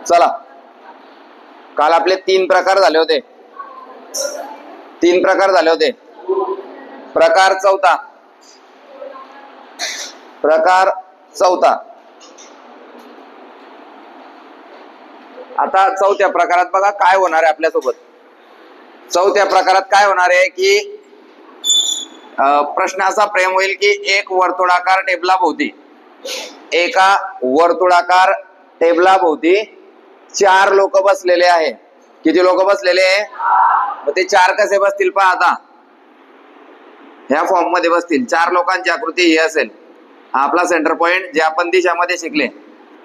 चला. काल आपले तीन प्रकार झाले होते. तीन प्रकार झाले होते. प्रकार चौथा. प्रकार चौथा. आता चौथ्या प्रकारात बघा काय होणार आहे आपल्यासोबत. चौथ्या प्रकारात काय होणार आहे की प्रश्न असा प्रेम होईल की एक वर्तुळाकार टेबला भोवती एका वर्तुळाकार टेबला भोवती चार लोक बसलेले आहे. किती लोक बसलेले आहे? मग ते चार कसे बसतील पहा आता. ह्या फॉर्ममध्ये बसतील. चार लोकांची आकृती ही असेल. हा आपला सेंटर पॉइंट जे आपण दिशामध्ये शिकले.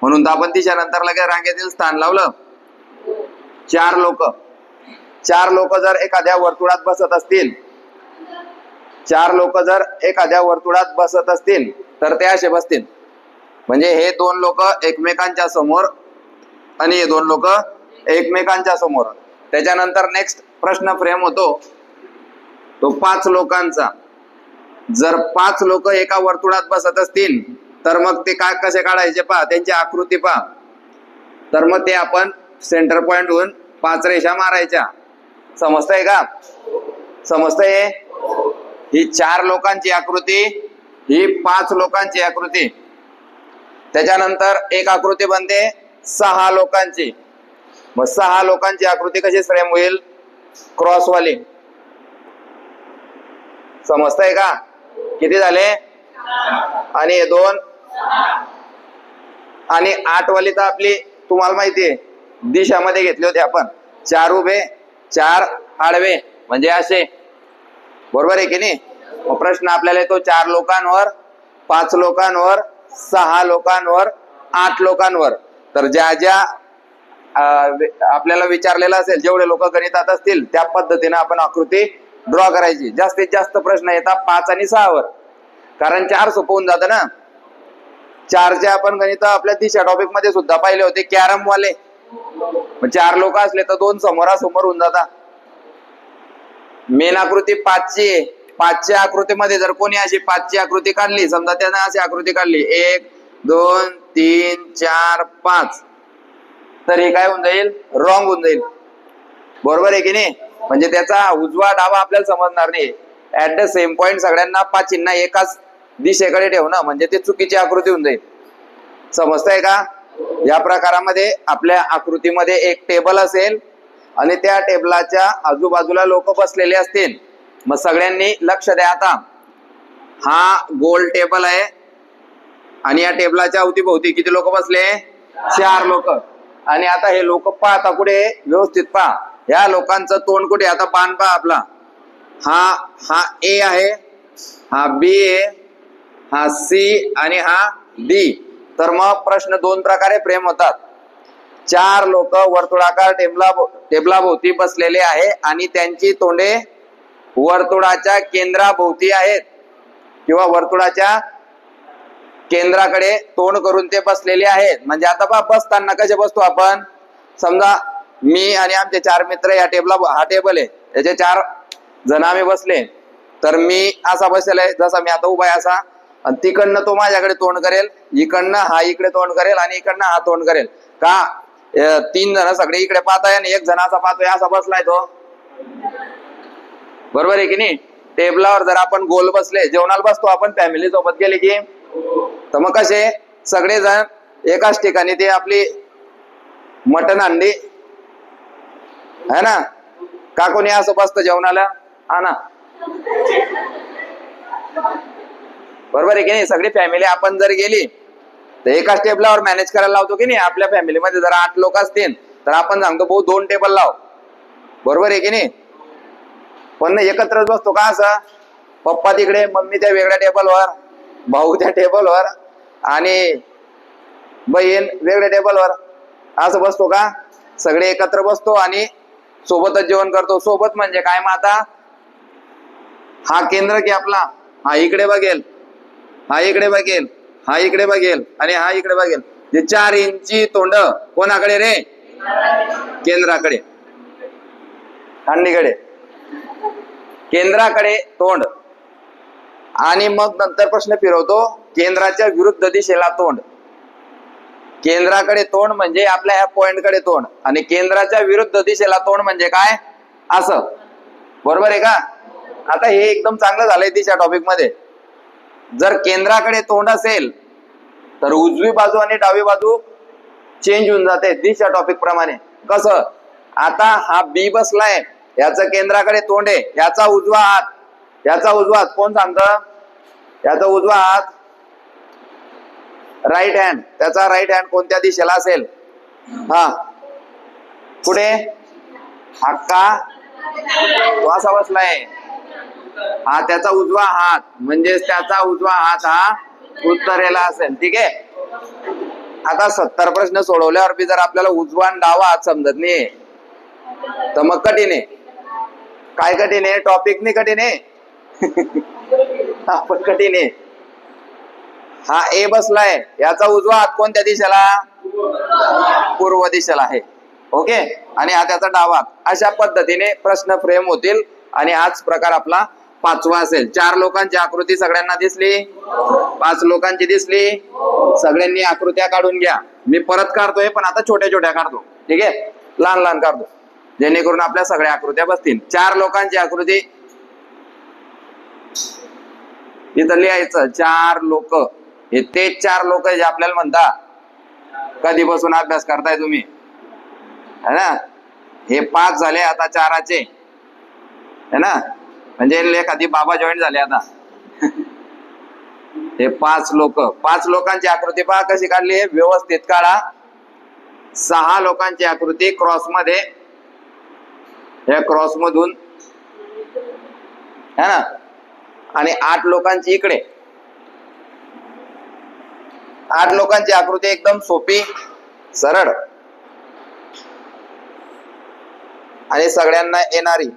म्हणून तर आपण दिशानंतर लगेच रांगेतील स्थान लावलं. चार लोक. चार लोक जर एखाद्या वर्तुळात बसत असतील. चार लोक जर एखाद्या वर्तुळात बसत असतील तर ते असे बसतील. म्हणजे हे दोन लोक एकमेकांच्या समोर आणि हे दोन लोक एकमेकांच्या समोर. त्याच्यानंतर नेक्स्ट प्रश्न फ्रेम होतो. तो पाच लोकांचा. जर पाच लोक एका वर्तुळात बसत असतील तर मग ते काय कसे काढायचे पहा त्यांची आकृती पहा. तर मग ते आपण सेंटर पॉइंट होऊन पाच रेषा मारायच्या. समजतंय का? समजतंय? ही चार लोकांची आकृती ही पाच लोकांची आकृती. त्याच्यानंतर एक आकृती बनते सहा लोकांची. मग सहा लोकांची आकृती कशी फ्रेम होईल? क्रॉसवाली. समजतंय का? किती झाले? आणि हे दोन. आणि आठ वाली तर आपली तुम्हाला माहिती आहे दिशामध्ये घेतले होते आपण. चार उभे चार आडवे. म्हणजे असे. बरोबर आहे की नाही? प्रश्न आपल्याला येतो चार लोकांवर पाच लोकांवर सहा लोकांवर आठ लोकांवर. तर ज्या ज्या आपल्याला विचारलेलं असेल जेवढे लोक गणितात असतील त्या पद्धतीने आपण आकृती ड्रॉ करायची. जास्तीत जास्त प्रश्न येतात पाच आणि सहावर. कारण चार सोपवून जातं ना. चारचे आपण गणित आपल्या दिशा टॉपिकमध्ये सुद्धा पाहिले होते कॅरम वाले चार लोक असले तर दोन समोरासमोर होऊन जातात मेन आकृती पाचची आहे. पाचच्या आकृतीमध्ये जर कोणी अशी पाचची आकृती काढली समजा त्यानं अशी आकृती काढली. एक दोन तीन चार पाच. तर हे काय होऊन जाईल? रॉंग होऊन जाईल. बरोबर आहे की नाही? म्हणजे त्याचा उजवा डावा आपल्याला समजणार नाही. ऍट द सेम पॉइंट सगळ्यांना पाच चिन्ह एकाच दिशेकडे ठेवणं म्हणजे ते चुकीची आकृती होऊन जाईल. समजतंय का? या प्रकारामध्ये आपल्या आकृतीमध्ये एक टेबल असेल आणि त्या टेबलाच्या आजूबाजूला लोक बसलेले असतील. मग सगळ्यांनी लक्ष द्या आता. हा गोल टेबल आहे. आणि या टेबलाच्या अवतीभोवती किती लोक बसले? चार लोक. आणि आता हे लोक पाहता कुठे? व्यवस्थित पहा. या लोकांचं तोंड कुठे? आता पान पहा आपला. हा हा ए आहे. हा बी आहे. हा सी आणि हा डी तर मग प्रश्न दोन प्रकारे प्रेम होतात. चार लोक वर्तुळाकार टेबला टेबलाभोवती बसलेले आहे आणि त्यांची तोंडे वर्तुळाच्या केंद्राभोवती आहेत. किंवा वर्तुळाच्या केंद्राकडे तोंड करून ते बसलेले आहेत. म्हणजे आता बा बसताना कसे बसतो आपण? समजा मी आणि आमचे चार मित्र या टेबला हा टेबल आहे. याचे चार जण आम्ही बसले. तर मी असा बसलेला आहे जसा मी आता उभा आहे असा. आणि तिकडनं तो माझ्याकडे तोंड करेल इकडनं हा इकडे तोंड करेल आणि इकडनं हा तोंड करेल. का? तीन जण सगळे इकडे पाहताय आणि एक जण असा पाहतोय असा बसलाय तो. बरोबर आहे की नाही? टेबलावर जर आपण गोल बसले जेवणाला बसतो आपण फॅमिली सोबत गेले की? तर मग कसे? सगळेजण एकाच ठिकाणी ते आपली मटण अंडी. है ना? का कोणी असं बसतं जेवणाला? हा ना? बरोबर आहे की नाही? सगळी फॅमिली आपण जर गेली तर एकाच टेबलावर मॅनेज करायला लावतो की नाही? आपल्या फॅमिलीमध्ये जर आठ लोक असतील तर आपण सांगतो भाऊ दोन टेबल लाव. बरोबर आहे की नाही? पण एकत्रच बसतो का असं? पप्पा तिकडे मम्मी त्या वेगळ्या टेबलवर भाऊ त्या टेबलवर आणि बहीण वेगळ्या टेबलवर. असं बसतो का? सगळे एकत्र बसतो आणि सोबतच जेवण करतो. सोबत म्हणजे काय माता? आता हा केंद्र की आपला? हा इकडे बघेल. हा इकडे बघेल. हा इकडे बघेल. आणि हा इकडे बघेल. जे चार इंची तोंड कोणाकडे रे? केंद्राकडे. हंडीकडे केंद्राकडे तोंड. आणि मग नंतर प्रश्न फिरवतो केंद्राच्या विरुद्ध दिशेला तोंड. केंद्राकडे तोंड म्हणजे आपल्या ह्या पॉइंटकडे तोंड. आणि केंद्राच्या विरुद्ध दिशेला तोंड म्हणजे काय? असं. बरोबर आहे का? आता हे एकदम चांगलं झालंय दिशा टॉपिकमध्ये. जर केंद्राकडे तोंड असेल तर उजवी बाजू आणि डावी बाजू चेंज होऊन जाते दिशा टॉपिक प्रमाणे. कसं? आता हा बी बसलाय. याचं केंद्राकडे तोंड आहे. याचा उजवा हात. याचा उजवा हात. कोण सांगत? याचा उजवा हात. राईट हँड त्याचा राईट हँड कोणत्या दिशेला असेल? हा. पुढे. हक्का. तो असा बसलाय. हा त्याचा उजवा हात. म्हणजेच त्याचा उजवा हात हा उत्तरेला असेल. ठीक आहे? आता सत्तर प्रश्न सोडवल्यावर बी जर आपल्याला उजवा डावा हात समजत नाही तर मग कठीण आहे. काय कठीण आहे? टॉपिक नाही कठीण आहे? आपण कठीण आहे. हा ए बसलाय. याचा उजवा हात कोणत्या दिशेला? पूर्व दिशेला आहे. ओके आणि हा त्याचा डावा अशा पद्धतीने प्रश्न फ्रेम होतील. आणि हाच प्रकार आपला पाचवा असेल. चार लोकांची आकृती सगळ्यांना दिसली? पाच लोकांची दिसली? सगळ्यांनी आकृत्या काढून घ्या. मी परत काढतोय पण आता छोट्या छोट्या काढतो. ठीक आहे? लहान लहान काढतो. जेणेकरून आपल्या सगळ्या आकृत्या बसतील. चार लोकांची आकृती. इथं लिहायचं चार लोक. हे तेच चार लोक जे आपल्याला म्हणता. बसून अभ्यास करताय तुम्ही? है ना? हे पाच झाले आता चाराचे. है ना? म्हणजे एखादी बाबा जॉईन झाले आता. हे पाच लोक. पाच लोकांची आकृती पहा कशी काढली व्यवस्थित काढा. सहा लोकांची आकृती क्रॉसमध्ये या क्रॉस मधून. है ना? आणि आठ लोकांची इकडे. आठ लोकांची आकृती एकदम सोपी सरळ. आणि सगळ्यांना येणारी.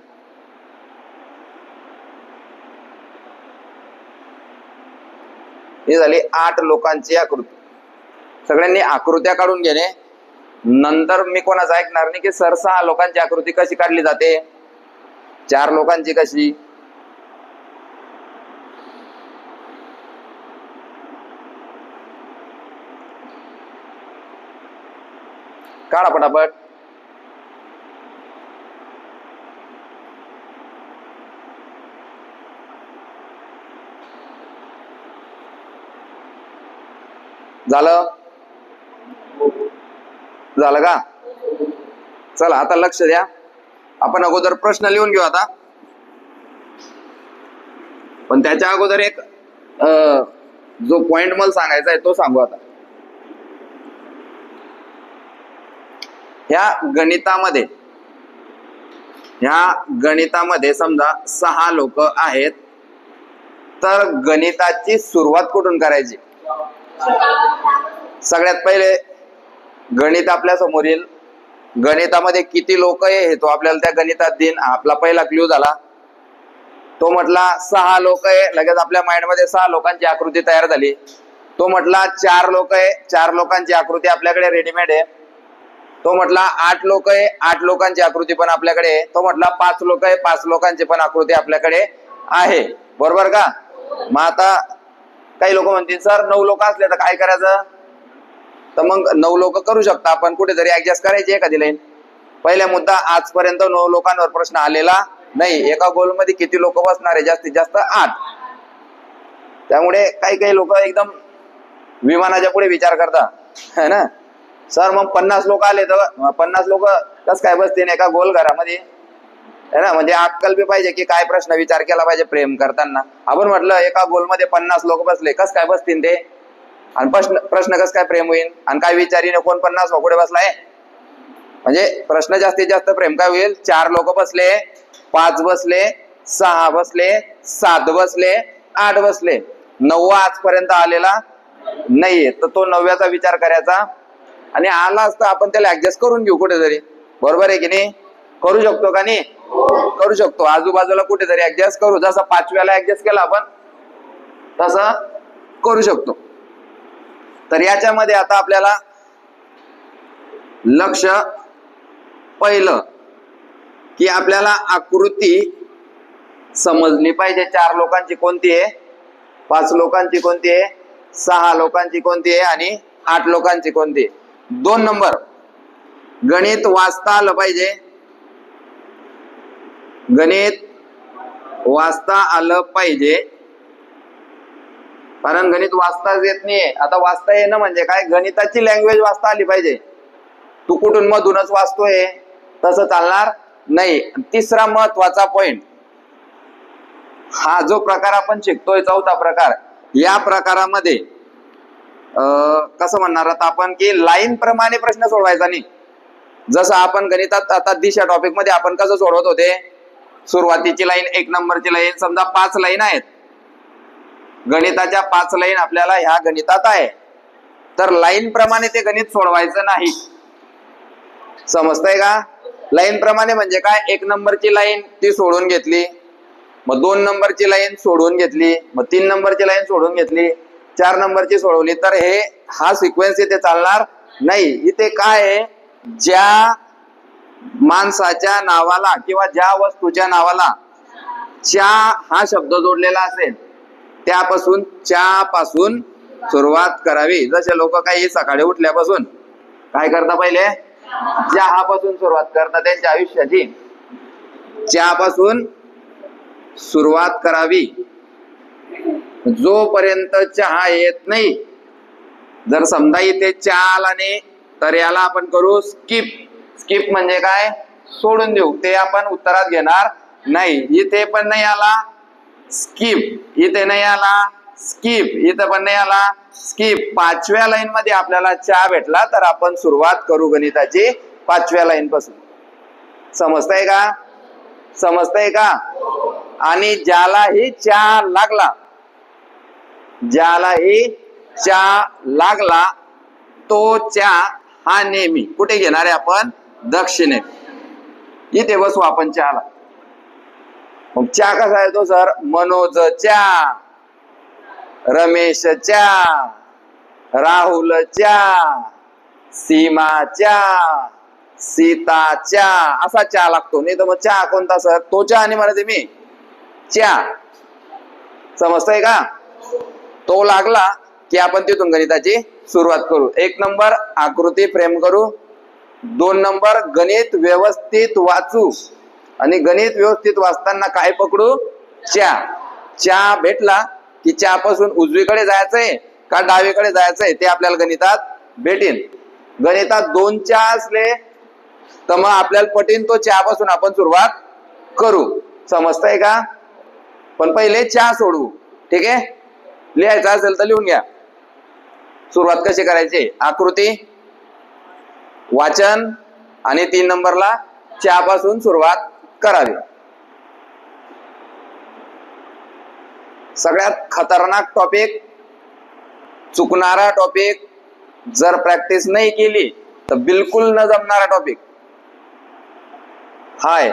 ही झाली आठ लोकांची आकृती. सगळ्यांनी आकृत्या काढून घेणे. नंतर मी कोणाचं ऐकणार नाही की सर सहा लोकांची आकृती कशी काढली जाते? चार लोकांची कशी? काढा पटापट. झालं? झालं का? चला आता लक्ष द्या. आपण अगोदर प्रश्न लिहून घेऊ आता. पण त्याच्या अगोदर एक जो पॉइंट मला सांगायचा आहे तो सांगू आता. ह्या गणितामध्ये ह्या गणितामध्ये समजा सहा लोक आहेत तर गणिताची सुरुवात कुठून करायची? सगळ्यात पहिले गणित आपल्यासमोर येईल. गणितामध्ये किती लोक आहे हे तो आपल्याला त्या गणितात देईन. आपला पहिला क्ल्यू झाला. तो म्हटला सहा लोक आहे लगेच आपल्या माइंडमध्ये सहा लोकांची आकृती तयार झाली. तो म्हटला चार लोक आहे चार लोकांची आकृती आपल्याकडे रेडीमेड आहे. तो म्हटला आठ लोक आहे आठ लोकांची आकृती पण आपल्याकडे आहे. तो म्हटला पाच लोक आहे पाच लोकांची पण आकृती आपल्याकडे आहे. बरोबर का? मग आता काही लोक म्हणतील सर नऊ लोक असले तर काय करायचं? तर मग नऊ लोक करू शकता. आपण कुठेतरी ऍडजस्ट करायची एखादी लाईन पहिला मुद्दा आजपर्यंत नऊ लोकांवर प्रश्न आलेला नाही. एका गोलमध्ये किती लोक बसणार आहे? जास्तीत जास्त आठ. त्यामुळे काही काही लोक एकदम विमानाच्या पुढे विचार करतात. है ना? सर मग पन्नास लोक आले तर पन्नास लोक कस काय बसतील एका गोल घरामध्ये? है ना? म्हणजे अक्कल बी पाहिजे की काय प्रश्न विचार केला पाहिजे प्रेम करताना. आपण म्हटलं एका गोलमध्ये पन्नास लोक बसले. कस काय बसतील ते? आणि प्रश्न प्रश्न कस काय प्रेम होईल? आणि काय विचारीने कोण पन्नास पुढे बसलाय? म्हणजे प्रश्न जास्तीत जास्त प्रेम काय होईल? चार लोक बसले पाच बसले सहा बसले सात बसले आठ बसले. नववा आजपर्यंत आलेला नाहीये. तर तो नवव्याचा विचार करायचा. आणि आला असता आपण त्याला ऍडजस्ट करून घेऊ कुठेतरी. बरोबर आहे की नाही? करू शकतो का नाही? करू शकतो. आजूबाजूला कुठेतरी ऍडजस्ट करू. जसं पाचव्याला ऍडजस्ट केला आपण तसा करू शकतो. तर याच्यामध्ये आता आपल्याला लक्ष पहिलं की आपल्याला आकृती समजली पाहिजे. चार लोकांची कोणती आहे? पाच लोकांची कोणती आहे? सहा लोकांची कोणती आहे? आणि आठ लोकांची कोणती दोन नंबर. गणित वाचता आलं पाहिजे. गणित वाचता आलं पाहिजे. कारण गणित वाचताच येत नाहीये. आता वाचता येणं म्हणजे काय? गणिताची लँग्वेज वाचता आली पाहिजे. तू कुठून मधूनच वाचतोय? तसं चालणार नाही. तिसरा महत्त्वाचा पॉइंट हा जो प्रकार आपण शिकतोय चौथा प्रकार या प्रकारामध्ये अं, कसं म्हणणार? आता आपण की लाईन प्रमाणे प्रश्न सोडवायचा नाही. जसं आपण गणितात आता दिशा टॉपिकमध्ये आपण कसं सोडवत होते? सुरुवातीची लाईन एक नंबरची लाईन समजा पाच लाईन आहेत. गणिताच्या पाच लाईन आपल्याला ह्या गणितात आहे. तर लाईन प्रमाणे ते गणित सोडवायचं नाही. समजतंय का? लाईन प्रमाणे म्हणजे काय? एक नंबरची लाईन ती सोडून घेतली. मग दोन नंबरची लाईन सोडून घेतली. मग तीन नंबरची लाईन सोडून घेतली. चार नंबरची सोडवली. तर हे हा सिक्वेन्स इथे चालणार नाही. इथे काय आहे? ज्या माणसाच्या नावाला किंवा ज्या वस्तूच्या नावाला च्या हा शब्द जोडलेला असेल. त्यापासून चहा पासून सुरुवात करावी. जसे लोक काही सकाळी उठल्यापासून काय करता पहिले? चहापासून सुरुवात करतात त्यांच्या आयुष्याची. चहापासून सुरुवात करावी. जोपर्यंत चहा येत नाही जर समजा इथे चहा आला नाही तर याला आपण करू स्किप स्किप म्हणजे काय? सोडून देऊ. ते आपण उत्तरात घेणार नाही. इथे पण नाही आला. स्किप इथे नाही आला. स्किप इथं पण नाही आला. स्किप पाचव्या लाईन मध्ये आपल्याला चहा भेटला तर आपण सुरुवात करू गणिताची पाचव्या लाईन पासून. समजतंय का? समजतंय का? आणि ज्यालाही चहा लागला ज्यालाही चहा लागला तो चहा हा नेहमी कुठे घेणार आहे आपण? दक्षिणे इथे बसू आपण चहाला. मग चहा कसा येतो सर? मनोज रमेशच्या रमेश सीमाच्या राहुल चा सीमा चा सीता असा च्या लागतो. नाही तर मग चहा कोणता सर? तो चहा आणि म्हणते मी. च्या समजतंय का? तो लागला की आपण तिथून गणिताची सुरुवात करू. एक नंबर आकृती फ्रेम करू. दोन नंबर गणित व्यवस्थित वाचू. आणि गणित व्यवस्थित वाचताना काय पकडू? चहा चहा भेटला की चहा पासून उजवीकडे जायचंय का डावीकडे जायचंय ते आपल्याला गणितात भेटेल गणितात दोन चहा असले तर मग आपल्याला पटेल तो चहापासून आपण सुरुवात करू. समजतंय का? पण पहिले चहा सोडू. ठीक आहे? लिहायचं असेल तर लिहून घ्या. सुरुवात कशी करायची? आकृती वाचन आणि तीन नंबरला चहापासून सुरुवात करावी. सगळ्यात खतरनाक टॉपिक चुकणारा टॉपिक जर प्रॅक्टिस नाही केली तर बिलकुल न जमणारा टॉपिक हाय.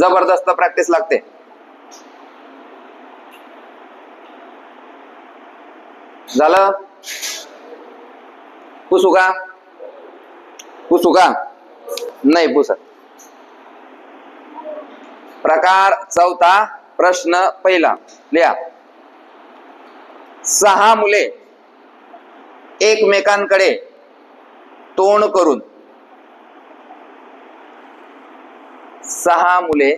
जबरदस्त प्रॅक्टिस लागते. झालं? पुसू का? पुसू का? नाही पुसत. प्रकार चौथा प्रश्न पहिला. लिहा. सहा मुले एकमेकांकडे तोंड करून. सहा मुले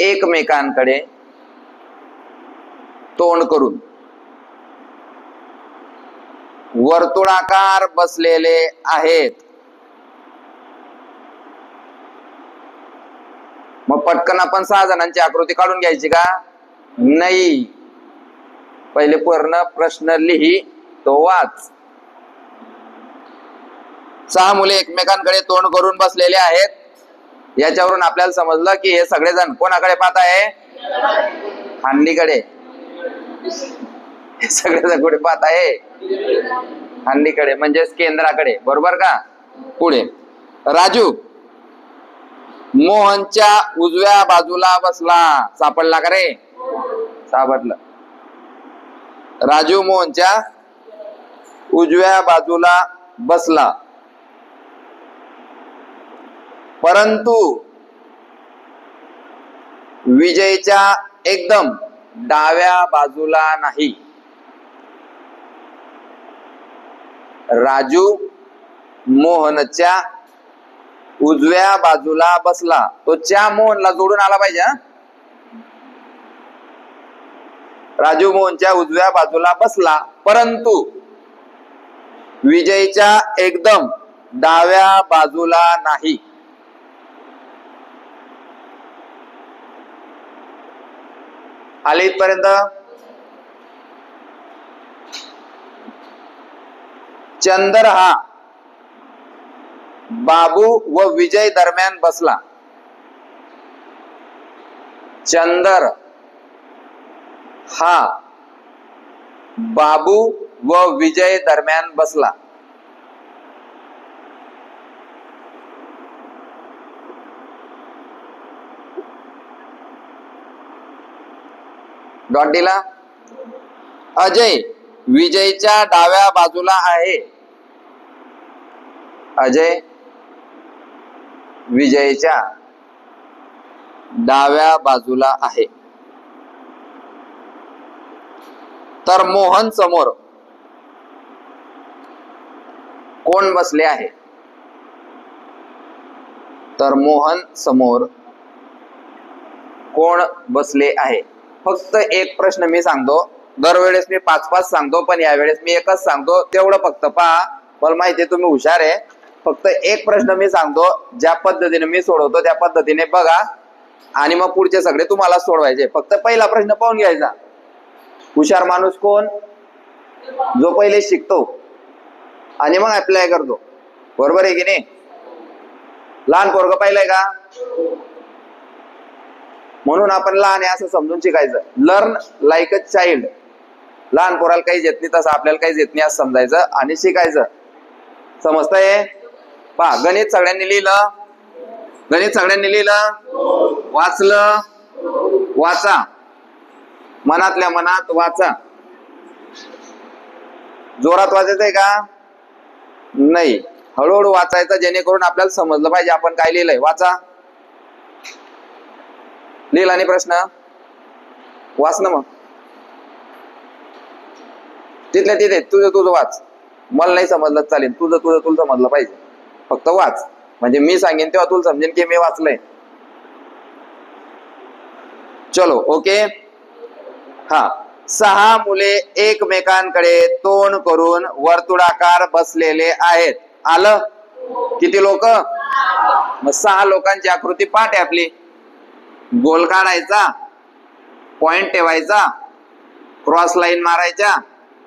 एकमेकांकडे तोंड करून. वर्तुळाकार बसलेले आहेत. मग पटकन आपण सहा जणांची आकृती काढून घ्यायची का? नाही. पहिले पूर्ण प्रश्न लिही तो वाच. सहा मुले एकमेकांकडे तोंड करून बसलेले आहेत. याच्यावरून आपल्याला समजलं की हे सगळेजण कोणाकडे पाहत आहे? हांडीकडे. हे सगळेजण कुठे पाहत आहे? हांडीकडे म्हणजेच केंद्राकडे. बरोबर का? पुढे. राजू मोहनच्या उजव्या बाजूला बसला. सापडला का रे? सापडलं. राजू मोहनच्या उजव्या बाजूला बसला. परंतु विजयच्या एकदम डाव्या बाजूला नाही. राजू मोहनच्या उजव्या बाजूला बसला. तो च्या मोहनला जोडून आला पाहिजे राजू मोहनच्या उजव्या बाजूला बसला परंतु विजयच्या एकदम डाव्या बाजूला नाही. आले इथपर्यंत चंदर हा बाबू व विजय दरम्यान बसला. चंदर हा बाबू व विजय दरम्यान बसला. डॉट दिला अजय विजयच्या डाव्या बाजूला आहे. अजय विजयच्या डाव्या बाजूला आहे. तर मोहन समोर कोण बसले आहे? तर मोहन समोर कोण बसले आहे? फक्त एक प्रश्न मी सांगतो. दरवेळेस मी पाच पाच सांगतो पण यावेळेस मी एकच सांगतो. तेवढं फक्त पहा. मला माहिती तुम्ही हुशार आहे. फक्त एक प्रश्न मी सांगतो ज्या पद्धतीने मी सोडवतो त्या पद्धतीने बघा. आणि मग पुढचे सगळे तुम्हाला सोडवायचे. फक्त पहिला प्रश्न पाहून घ्यायचा. हुशार माणूस कोण? जो पहिले शिकतो. आणि मग अप्लाय करतो. बरोबर आहे की नाही? लहान पोरग पाहिलंय का? म्हणून आपण लहान आहे असं समजून शिकायचं. लर्न लाईक अ चाइल्ड लहान पोराला काही येत नाही तसं आपल्याला काही येत नाही असं समजायचं आणि शिकायचं. समजतंय? पहा गणित सगळ्यांनी लिहिलं? गणित सगळ्यांनी लिहिलं? वाचलं? वाचा. मनातल्या मनात वाचा. जोरात वाचायचंय का? नाही. हळूहळू वाचायचं जेणेकरून आपल्याला समजलं पाहिजे आपण काय लिहिलंय. वाचा. लिहिला नाही प्रश्न? वाच ना मग. तिथल्या तिथे तुझं तुझं वाच. मला नाही समजलं चालेल. तुझं तुझं तुला समजलं पाहिजे. फक्त वाच. म्हणजे मी सांगेन तेव्हा तुला समजेन की मी वाचलंय. चलो ओके? हा. सहा मुले एकमेकांकडे तोंड करून वर्तुळाकार बसलेले आहेत. आलं? किती लोक? मग सहा लोकांची आकृती पाठ आहे आपली. गोल काढायचा पॉइंट ठेवायचा क्रॉस लाईन मारायच्या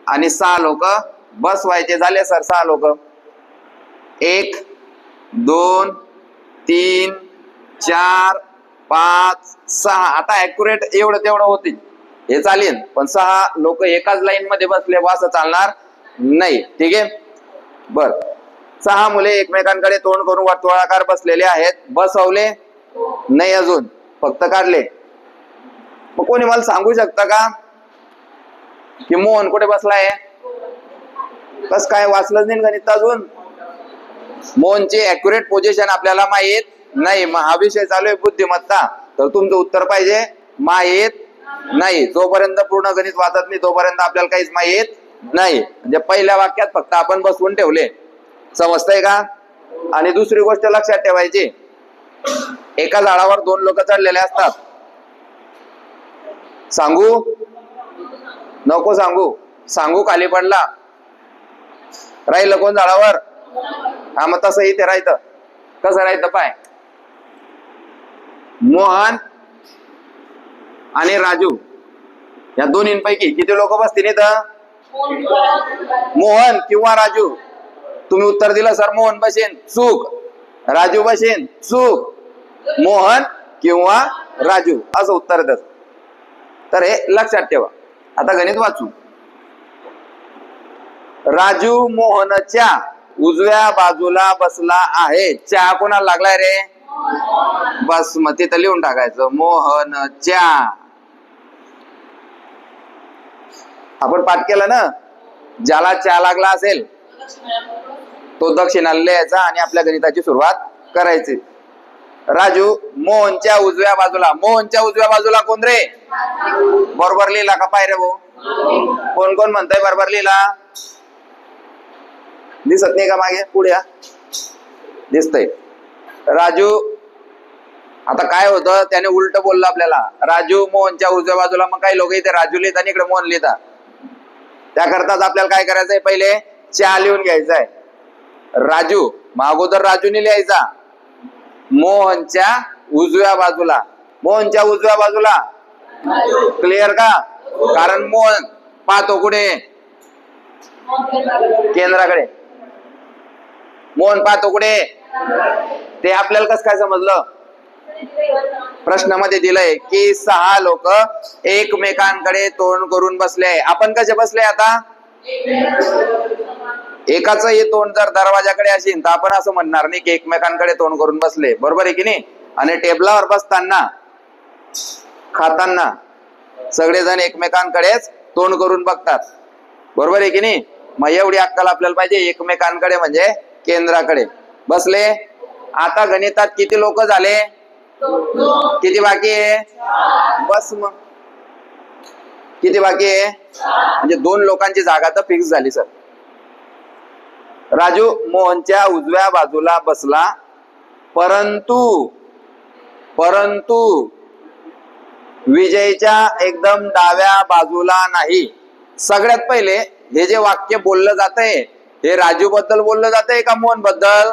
आणि सहा लोक बसवायचे. झाले सर? सहा लोक. एक दोन तीन चार पाच सहा. आता अॅक्युरेट एवढं तेवढं होतील हे चालेल पण सहा लोक एकाच लाईन मध्ये बसले असं चालणार नाही. ठीक आहे? बर. सहा मुले एकमेकांकडे तोंड करून वर्तुळाकार बसलेले आहेत. बसवले नाही अजून. फक्त काढले. मग कोणी मला सांगू शकता का? की मोहन कुठे बसलाय? कस काय वाचलंच नाही गणित अजून? मोहनची अॅक्युरेट पोझिशन आपल्याला माहीत नाही. मग हा विषय चालू आहे बुद्धिमत्ता. तर तुमचं उत्तर पाहिजे माहीत नाही. जोपर्यंत पूर्ण गणित वाचत नाही तोपर्यंत आपल्याला काहीच माहीत नाही. म्हणजे पहिल्या वाक्यात फक्त आपण बसवून ठेवले. समजतंय का? आणि दुसरी गोष्ट लक्षात ठेवायची. एका झाडावर दोन लोक चढलेले असतात. सांगू? नको सांगू. सांगू खाली पडला. राहिलं कोण झाडावर? हा मग तसं इथे राहतं. कसं राहतं पाय? मोहन आणि राजू. या दोन्हीपैकी किती लोक बसतील इथं? मोहन किंवा राजू. तुम्ही उत्तर दिलं सर. मोहन बसेन चूक. राजू बसेन चूक. मोहन किंवा राजू. असं उत्तर देत. तर हे लक्षात ठेवा. आता गणित वाचू. राजू मोहनच्या उजव्या बाजूला बसला आहे. चहा कोणाला लागलाय रे? बस मग तिथं लिहून टाकायचं. मोहन च्या. आपण पाठ केलं ना? ज्याला चहा लागला असेल तो दक्षिणाला लिहायचा आणि आपल्या गणिताची सुरुवात करायची. राजू मोहनच्या उजव्या बाजूला. मोहनच्या उजव्या बाजूला कोण रे? बरोबर लिहिला का पाय रे भाऊ? कोण कोण म्हणताय बरोबर लिहिला? दिसत नाही का मागे? पुढे या. दिसतंय. राजू आता काय होतं? त्याने उलट बोललं आपल्याला. राजू मोहनच्या उजव्या बाजूला मग काही लोक इथे राजू लिहितात आणि इकडे मोहन लिहितात. त्याकरताच आपल्याला काय करायचंय? पहिले चहा लिहून घ्यायचंय. राजू मागोदर राजूने लिहायचा. मोहनच्या उजव्या बाजूला. मोहनच्या उजव्या बाजूला. क्लिअर का? कारण मोहन पाहतो कुठे? केंद्राकडे. मोहन पाहतो कुठे? ते आपल्याला कस काय समजलं? प्रश्नामध्ये दिलंय की सहा लोक एकमेकांकडे तोंड करून बसले आपण कसे बसले आता? एकाच हे तोंड जर दरवाजाकडे असेल तर आपण असं म्हणणार नाही की एकमेकांकडे तोंड करून बसले. बरोबर आहे की नाही? आणि टेबलावर बसताना खाताना सगळेजण एकमेकांकडेच तोंड करून बघतात. बरोबर आहे की नाही? मग एवढी अक्कल आपल्याला पाहिजे. एकमेकांकडे म्हणजे केंद्राकडे. बसले? आता गणितात किती लोक झाले? किती बाकी आहे? बस मग. किती बाकी आहे? म्हणजे दोन लोकांची जागा तर फिक्स झाली सर राजू मोहनच्या उजव्या बाजूला बसला. परंतु परंतु विजयच्या एकदम डाव्या बाजूला नाही. सगळ्यात पहिले हे जे वाक्य बोललं जात आहे हे राजू बद्दल बोललं जात आहे का मोहनबद्दल?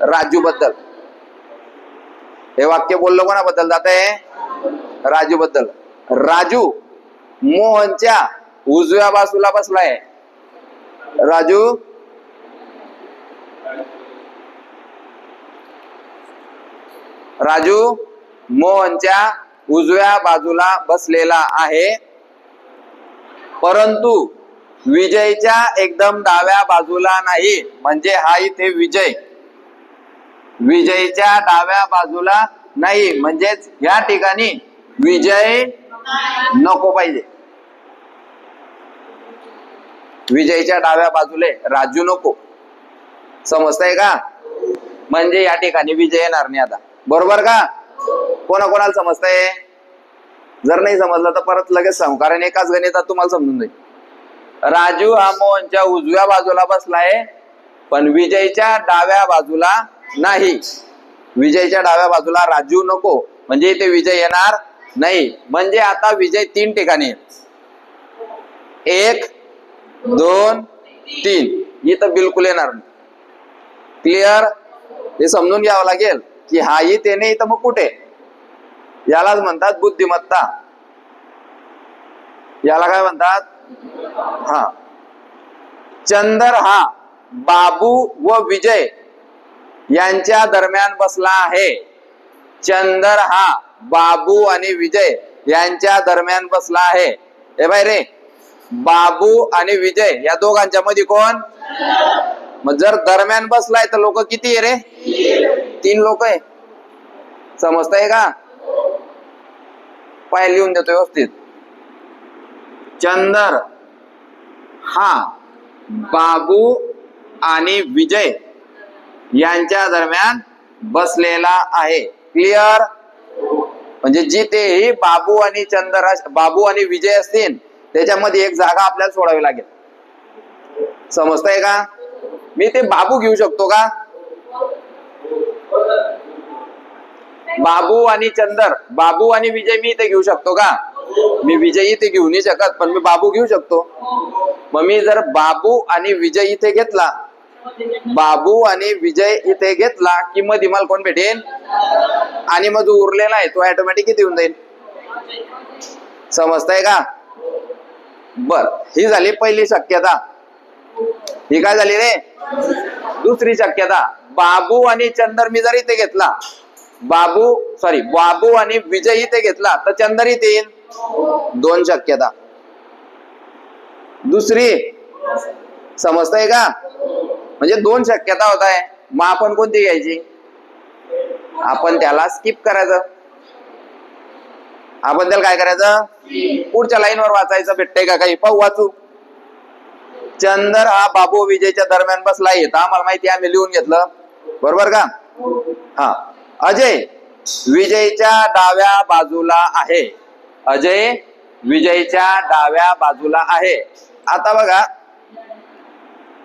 राजू बद्दल. हे वाक्य बोललं कोणाबद्दल जात आहे? राजू बद्दल. राजू मोहनच्या उजव्या बाजूला बसलाय. राजू? राजू मोहनच्या उजव्या बाजूला बसलेला आहे. परंतु विजयच्या एकदम डाव्या बाजूला नाही. म्हणजे हा इथे विजय. विजयच्या डाव्या बाजूला नाही. म्हणजेच या ठिकाणी विजय नको पाहिजे. विजयच्या डाव्या बाजूले राजू नको. समजतंय का? म्हणजे या ठिकाणी विजय येणार नाही आता. बरोबर का? कोणा कोणाला समजतंय? जर नाही समजलं तर परत लगेच सांगू. कारण एकाच गणितात तुम्हाला समजून जाईल. राजू हा मोहनच्या उजव्या बाजूला बसलाय पण विजयच्या डाव्या बाजूला नाही. विजयच्या डाव्या बाजूला राजू नको म्हणजे इथे विजय येणार नाही. म्हणजे आता विजय तीन ठिकाणी एक दोन तीन. इथं बिलकुल येणार नाही. क्लिअर हे समजून घ्यावं लागेल की हा इथे नाही इथं मग कुठे? यालाच म्हणतात बुद्धिमत्ता. याला काय म्हणतात? हा. चंदर हा बाबू व विजय यांच्या दरम्यान बसला आहे. चंदर हा बाबू आणि विजय यांच्या दरम्यान बसला आहे. हे बाय रे बाबू आणि विजय या दोघांच्या मध्ये कोण? मग जर दरम्यान बसलाय तर लोक किती आहे रे? तीन लोक आहे. समजताय का? पाय लिहून देतो व्यवस्थित. चंदर हा बाबू आणि विजय यांच्या दरम्यान बसलेला आहे. क्लिअर म्हणजे जिथेही बाबू आणि चंदर अस- बाबू आणि विजय असतील त्याच्यामध्ये एक जागा आपल्याला सोडावी लागेल. समजतंय का? मी ते बाबू घेऊ शकतो का? बाबू आणि चंदर बाबू आणि विजय मी इथे घेऊ शकतो का? मी विजय इथे घेऊ नाही शकत पण मी बाबू घेऊ शकतो. मग मी जर बाबू आणि विजय इथे घेतला बाबू आणि विजय इथे घेतला की मध्ये मला कोण भेटेल आणि मग जो उरलेला आहे तो ऑटोमॅटिक किती होऊन जाईल समजताय का? बर ही झाली पहिली शक्यता. ही काय झाली रे? दुसरी शक्यता. बाबू आणि चंदर मी जर इथे घेतला बाबू सॉरी बाबू आणि विजय इथे घेतला तर चंदर इथे येईल दोन शक्यता. दुसरी समजतंय का? म्हणजे दोन शक्यता होत आहे मग आपण कोणती घ्यायची? आपण त्याला स्किप करायचं. आपण त्याला काय करायचं? पुढच्या लाईनवर वाचायचं. भेटतंय का काही? पाहू वाचू. चंदर हा बाबू विजयच्या दरम्यान बसला येत आम्हाला माहिती आम्ही लिहून घेतलं. बरोबर का? हा. अजय विजयच्या डाव्या बाजूला आहे. अजय विजयच्या डाव्या बाजूला आहे. आता बघा.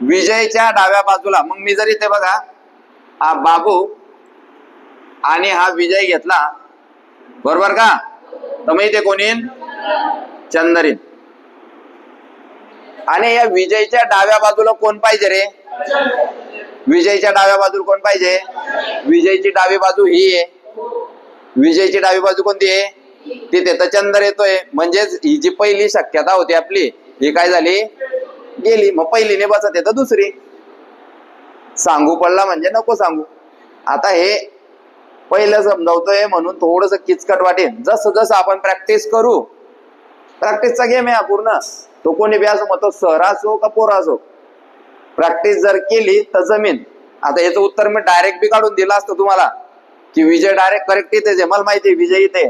विजयच्या डाव्या बाजूला. मग मी जर इथे बघा हा बाबू आणि हा विजय घेतला. बरोबर का? तर मग इथे कोण येईल? चंदरीन आणि या विजयच्या डाव्या बाजूला कोण पाहिजे रे? विजयच्या डाव्या बाजूला कोण पाहिजे? विजयची डावी बाजू ही आहे. विजयची डावी बाजू कोणती आहे? तिथे तर चंद्र येतोय. म्हणजेच ही जी पहिली शक्यता होती आपली ही काय झाली? गेली. मग पहिलीने बसत येतं दुसरी. सांगू पडला म्हणजे नको सांगू. आता हे पहिलं समजावतोय म्हणून थोडस किचकट वाटेल जसं जसं आपण प्रॅक्टिस करू प्रॅक्टिसचा गेम आहे हा पूर्ण. तो कोणी बी असो मग तो सर असो का पोर असो प्रॅक्टिस जर केली तर जमीन. आता याचं उत्तर मी डायरेक्ट बी काढून दिलं असतं तुम्हाला की विजय डायरेक्ट करेक्ट इथेच आहे. मला माहिती विजय इथे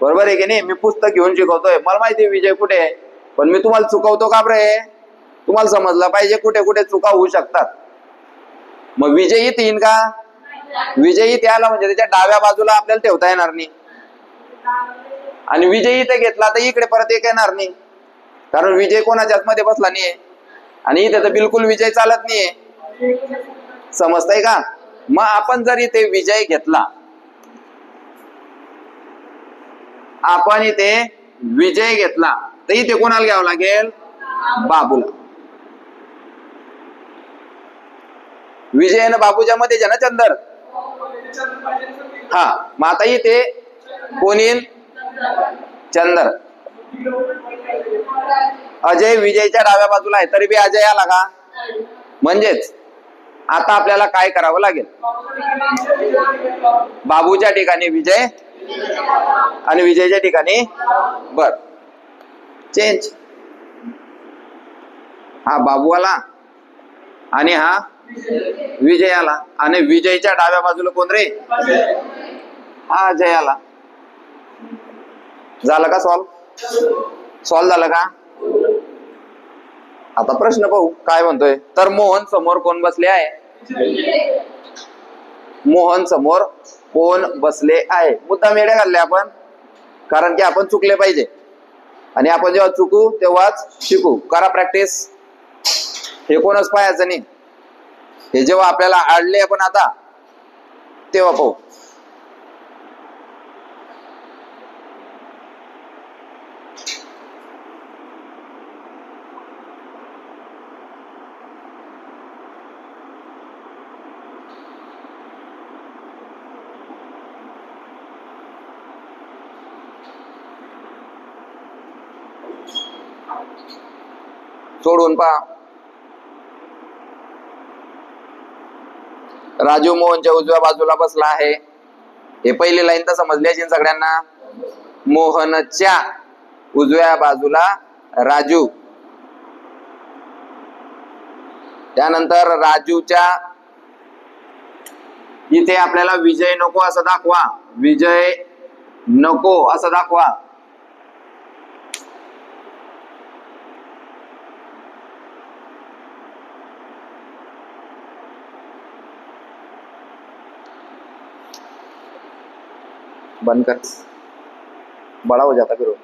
बरोबर आहे की नाही? मी पुस्तक घेऊन शिकवतोय. मला माहिती आहे विजय कुठे आहे? पण मी तुम्हाला चुकवतो का बरे तुम्हाला समजलं पाहिजे कुठे कुठे चुका होऊ शकतात. मग विजय इथे येईन का? विजयी त्याला म्हणजे त्याच्या डाव्या बाजूला आपल्याला ठेवता येणार नाही. आणि विजय इथे घेतला तर इकडे परत एक येणार नाही. कारण विजय कोणाच्याच मध्ये बसला नाहीये आणि इथे तर बिलकुल विजय चालत नाहीये समजताय का? मग आपण जर इथे विजय घेतला आपण इथे विजय घेतला. तर इथे कोणाला घ्यावं लागेल? बाबूला. विजय आणि बाबूच्या मध्ये ना चंदर? हा मग आता इथे कोण येईल? चंदर. अजय विजयच्या डाव्या बाजूला आहे तरी बी अजय आला का? म्हणजेच आता आपल्याला काय करावं लागेल? बाबूच्या ठिकाणी विजय आणि विजयच्या ठिकाणी बर. चेंज हा बाबू आला आणि हा विजय आला. आणि विजयच्या डाव्या बाजूला कोण रे? हा अजय आला. झालं का सॉल्व सॉल्व झालं का? आता प्रश्न पाहू काय म्हणतोय? तर मोहन समोर कोण बसले आहे? मोहन समोर कोण बसले आहे? मुद्दा मेड्या घालले आपण. कारण की आपण चुकले पाहिजे. आणि आपण जेव्हा चुकू तेव्हाच शिकू. करा प्रॅक्टिस हे कोणच पाहायचं नाही. हे जेव्हा आपल्याला आडले आपण आता तेव्हा पाहू. सोडून पहा. राजू मोहनच्या उजव्या बाजूला बसला आहे. हे पहिली लाईन तर समजली असेल सगळ्यांना. मोहनच्या उजव्या बाजूला राजू. त्यानंतर राजूच्या इथे आपल्याला विजय नको असं दाखवा. विजय नको असं दाखवा. बंद कर बड़ा हो जाता फिर वो।